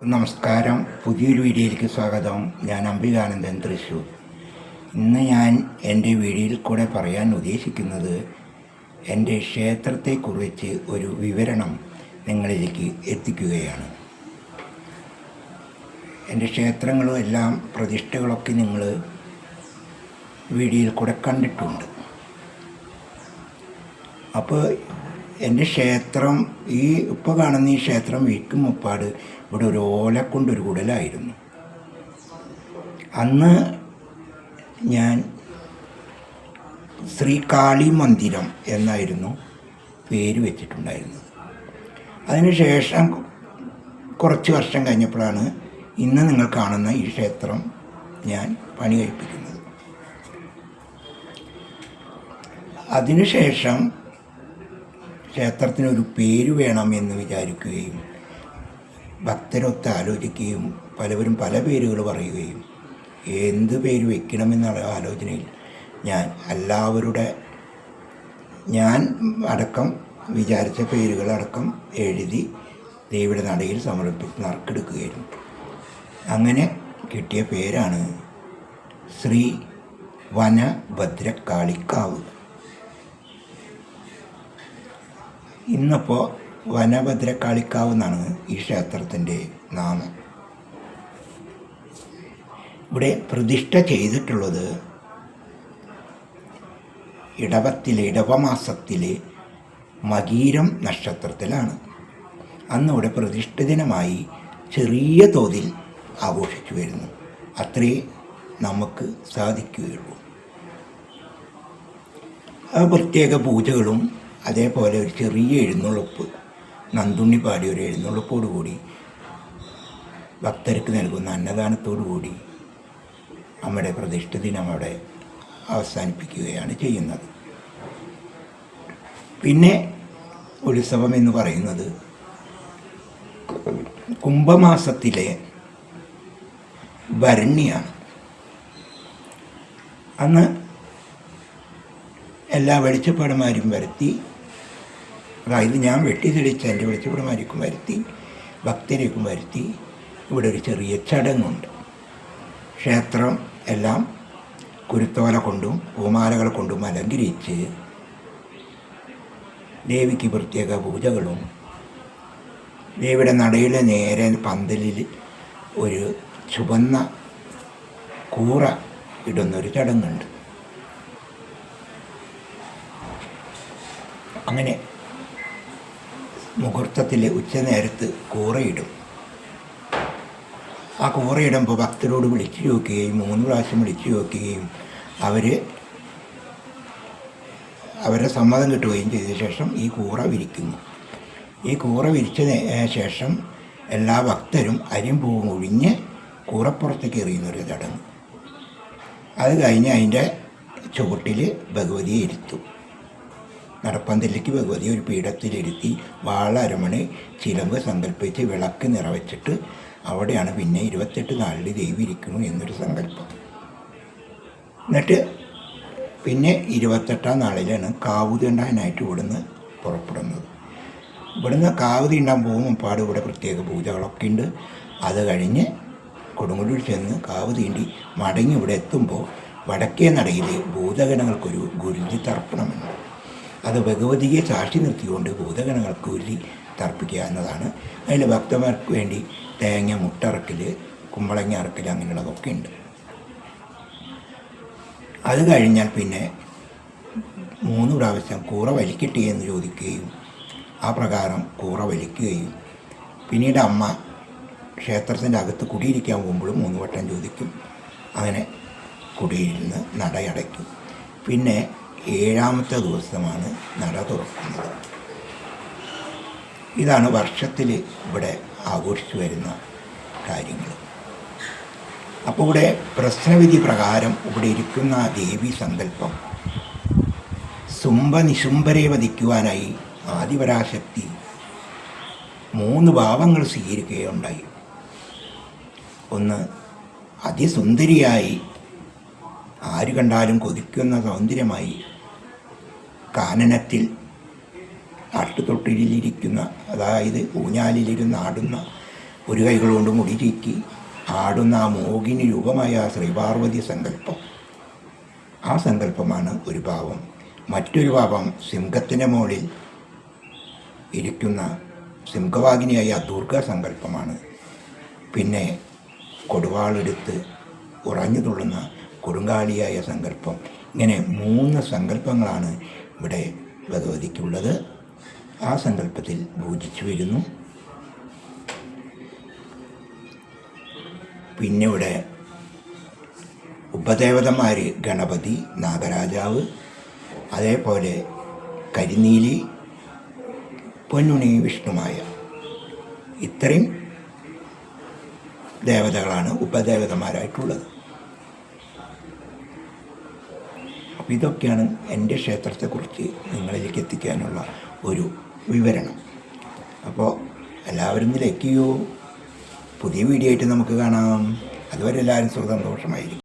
നമസ്കാരം. പുതിയൊരു വീഡിയോയിലേക്ക് സ്വാഗതം. ഞാൻ അംബികാനന്ദൻ തൃശ്ശൂർ ഇന്ന് ഞാൻ എന്റെ വീഡിയോയിൽ കൂടെ പറയാൻ ഉദ്ദേശിക്കുന്നത് എന്റെ ക്ഷേത്രത്തെക്കുറിച്ച് ഒരു വിവരണം നിങ്ങളിലേക്ക് എത്തിക്കുകയാണ്. എന്റെ ക്ഷേത്രങ്ങളും എല്ലാം പ്രതിഷ്ഠകളൊക്കെ നിങ്ങൾ വീഡിയോയിൽ കൂടെ കണ്ടിട്ടുണ്ട്. അപ്പോൾ എന്റെ ക്ഷേത്രം ഈ ഇപ്പോൾ കാണുന്ന ഈ ക്ഷേത്രം വീക്കും മുപ്പാട് ഇവിടെ ഒരു ഓല കൊണ്ടൊരു കുടലായിരുന്നു. അന്ന് ഞാൻ ശ്രീകാളി മന്ദിരം എന്നായിരുന്നു പേര് വെച്ചിട്ടുണ്ടായിരുന്നത്. അതിനുശേഷം കുറച്ച് വർഷം കഴിഞ്ഞപ്പോഴാണ് ഇന്ന് നിങ്ങൾ കാണുന്ന ഈ ക്ഷേത്രം ഞാൻ പണി കഴിപ്പിക്കുന്നത് അതിനുശേഷം ക്ഷേത്രത്തിനൊരു പേര് വേണം എന്ന് വിചാരിക്കുകയും ഭക്തരൊത്ത് ആലോചിക്കുകയും പലവരും പല പേരുകൾ പറയുകയും എന്ത് പേര് വെക്കണമെന്നുള്ള ആലോചനയിൽ ഞാൻ എല്ലാവരുടെ ഞാൻ അടക്കം വിചാരിച്ച പേരുകളടക്കം എഴുതി ദേവിയുടെ നടയിൽ സമർപ്പിച്ച് നറുക്കെടുക്കുകയായിരുന്നു. അങ്ങനെ കിട്ടിയ പേരാണ് ശ്രീ വനഭദ്രക്കാളിക്കാവ് ഇന്നിപ്പോൾ വനഭദ്രക്കാളിക്കാവ് എന്നാണ് ഈ ക്ഷേത്രത്തിന്റെ നാമം. ഇവിടെ പ്രതിഷ്ഠ ചെയ്തിട്ടുള്ളത് ഇടവത്തിലെ ഇടവമാസത്തിലെ മകീരം നക്ഷത്രത്തിലാണ്. അന്ന് ഇവിടെ പ്രതിഷ്ഠ ദിനമായി ചെറിയ തോതിൽ ആഘോഷിച്ചു വരുന്നു. അത്രേ നമുക്ക് സാധിക്കുകയുള്ളൂ. പ്രത്യേക പൂജകളും അതേപോലെ ഒരു ചെറിയ എഴുന്നള്ളപ്പ്. നന്ദുണ്ണി പാടിയ ഒരു എഴുന്നള്ളിപ്പോടുകൂടി ഭക്തർക്ക് നൽകുന്ന അന്നദാനത്തോടു കൂടി നമ്മുടെ പ്രതിഷ്ഠ ദിനം അവിടെ അവസാനിപ്പിക്കുകയാണ് ചെയ്യുന്നത്. പിന്നെ ഉത്സവം എന്ന് പറയുന്നത് കുംഭമാസത്തിലെ ഭരണിയാണ്. അന്ന് എല്ലാ വെളിച്ചപ്പാടുമാരും വരുത്തി അതായത് ഞാൻ വെട്ടി തെളിച്ച എന്റെ വിളിച്ച് ഇവിടെ മരിക്കും വരുത്തി ഭക്തരേക്കും വരുത്തി. ഇവിടെ ഒരു ചെറിയ ചടങ്ങുണ്ട്. ക്ഷേത്രം എല്ലാം കുരുത്തോല കൊണ്ടും പൂമാലകൾ കൊണ്ടും അലങ്കരിച്ച് ദേവിക്ക് പ്രത്യേക പൂജകളും. ദേവിയുടെ നടയിലെ നേരെ പന്തലിൽ ഒരു ചുവന്ന കൂറ ഇടുന്നൊരു ചടങ്ങുണ്ട്. അങ്ങനെ മുഹൂർത്തത്തിൽ ഉച്ചനേരത്ത് കൂറയിടും. ആ കൂറയിടുമ്പോൾ ഭക്തരോട് വിളിച്ചു നോക്കുകയും മൂന്ന് പ്രാവശ്യം വിളിച്ചു നോക്കുകയും അവർ അവരുടെ സമ്മതം കിട്ടുകയും ചെയ്ത ശേഷം ഈ കൂറ വിരിക്കുന്നു. ഈ കൂറ വിരിച്ച ശേഷം എല്ലാ ഭക്തരും അരിയും പൂവും ഒഴിഞ്ഞ് കൂറപ്പുറത്തേക്ക് എറിയുന്നൊരു ചടങ്ങ്. അത് കഴിഞ്ഞ് അതിന്റെ ചുവട്ടിൽ ഭഗവതിയെ ഇരുത്തും. നടപ്പന്തലിലേക്ക് ഭഗവതി ഒരു പീഠത്തിലിരുത്തി വാള അരമണി ചിലമ്പ് സങ്കല്പിച്ച് വിളക്ക് നിറവച്ചിട്ട് അവിടെയാണ് പിന്നെ ഇരുപത്തെട്ട് നാളിൽ ദേവി ഇരിക്കുന്നു എന്നൊരു സങ്കല്പം. എന്നിട്ട് പിന്നെ ഇരുപത്തെട്ടാം നാളിലാണ് കാവുതി ഉണ്ടാകാനായിട്ട് ഇവിടുന്ന് പുറപ്പെടുന്നത്. ഇവിടുന്ന് കാവുതി ഉണ്ടാൻ പോകുമ്പോൾ പാട് ഇവിടെ പ്രത്യേക പൂജകളൊക്കെ ഉണ്ട്. അത് കഴിഞ്ഞ് കൊടുങ്ങല്ലൂർ ചെന്ന് കാവ് തീണ്ടി മടങ്ങി ഇവിടെ എത്തുമ്പോൾ വടക്കേ നടയിൽ ഭൂതഗണങ്ങൾക്കൊരു ഗുരുതി തർപ്പണമുണ്ട് അത് ഭഗവതിയെ സാക്ഷി നിർത്തിക്കൊണ്ട് ഭൂതഗണങ്ങൾക്ക് ഉരുളി തർപ്പിക്കുക എന്നതാണ്. അതിൽ ഭക്തന്മാർക്ക് വേണ്ടി തേങ്ങ മുട്ടറക്കൽ കുമ്പളങ്ങ അറക്കൽ അങ്ങനെയുള്ളതൊക്കെ ഉണ്ട്. അത് കഴിഞ്ഞാൽ പിന്നെ മൂന്ന് പ്രാവശ്യം കൂറ വലിക്കട്ടെ എന്ന് ചോദിക്കുകയും ആ പ്രകാരം കൂറ വലിക്കുകയും പിന്നീട് അമ്മ ക്ഷേത്രത്തിന്റെ അകത്ത് കുടിയിരിക്കാൻ പോകുമ്പോഴും മൂന്ന് വട്ടം ചോദിക്കും. അങ്ങനെ കുടിയിരുന്ന് നടയടയ്ക്കും. പിന്നെ ഏഴാമത്തെ ദിവസമാണ് നട തുറക്കുന്നത്. ഇതാണ് വർഷത്തിൽ ഇവിടെ ആഘോഷിച്ചു വരുന്ന കാര്യങ്ങൾ. അപ്പോൾ ഇവിടെ പ്രശ്നവിധി പ്രകാരം ഇവിടെ ഇരിക്കുന്ന ദേവി സങ്കല്പം സുംഭനിശുംഭരെ വധിക്കുവാനായി ആദിപരാശക്തി മൂന്ന് ഭാവങ്ങൾ സ്വീകരിക്കുകയുണ്ടായി. ഒന്ന് അതിസുന്ദരിയായി ആര് കണ്ടാലും കൊതിക്കുന്ന സൗന്ദര്യമായി കാനനത്തിൽ ആട്ടുതൊട്ടിലിരിക്കുന്ന അതായത് ഊഞ്ഞാലിലിരുന്ന് ആടുന്ന ഒരു കൈകളുകൊണ്ട് മുടി ചീക്കി ആടുന്ന ആ മോഹിനി രൂപമായ ശ്രീപാർവതി സങ്കല്പം. ആ സങ്കല്പമാണ് ഒരു ഭാവം മറ്റൊരു ഭാവം സിംഹത്തിന്റെ മുകളിൽ ഇരിക്കുന്ന സിംഹവാഹിനിയായ ദുർഗ സങ്കല്പമാണ്. പിന്നെ കൊടുവാളെടുത്ത് ഉറഞ്ഞു തുള്ളുന്ന കൊടുങ്കാളിയായ സങ്കല്പം. ഇങ്ങനെ മൂന്ന് സങ്കല്പങ്ങളാണ് ഇവിടെ ഭഗവതിക്കുള്ളത്. ആ സങ്കല്പത്തിൽ പൂജിച്ചു വരുന്നു. പിന്നെ ഇവിടെ ഉപദേവതന്മാർ ഗണപതി നാഗരാജാവ് അതേപോലെ കരിനീലി പൊന്നുണി വിഷ്ണുമായ. ഇത്രയും ദേവതകളാണ് ഉപദേവതന്മാരായിട്ടുള്ളത്. അപ്പോൾ ഇതൊക്കെയാണ് എന്റെ ക്ഷേത്രത്തെക്കുറിച്ച് നിങ്ങളിലേക്ക് എത്തിക്കാനുള്ള ഒരു വിവരണം. അപ്പോൾ എല്ലാവരും ഇതിലേക്കയോ പുതിയ വീഡിയോ ആയിട്ട് നമുക്ക് കാണാം. അതുവരെ എല്ലാവരും സുഖസന്തോഷമായിരിക്കും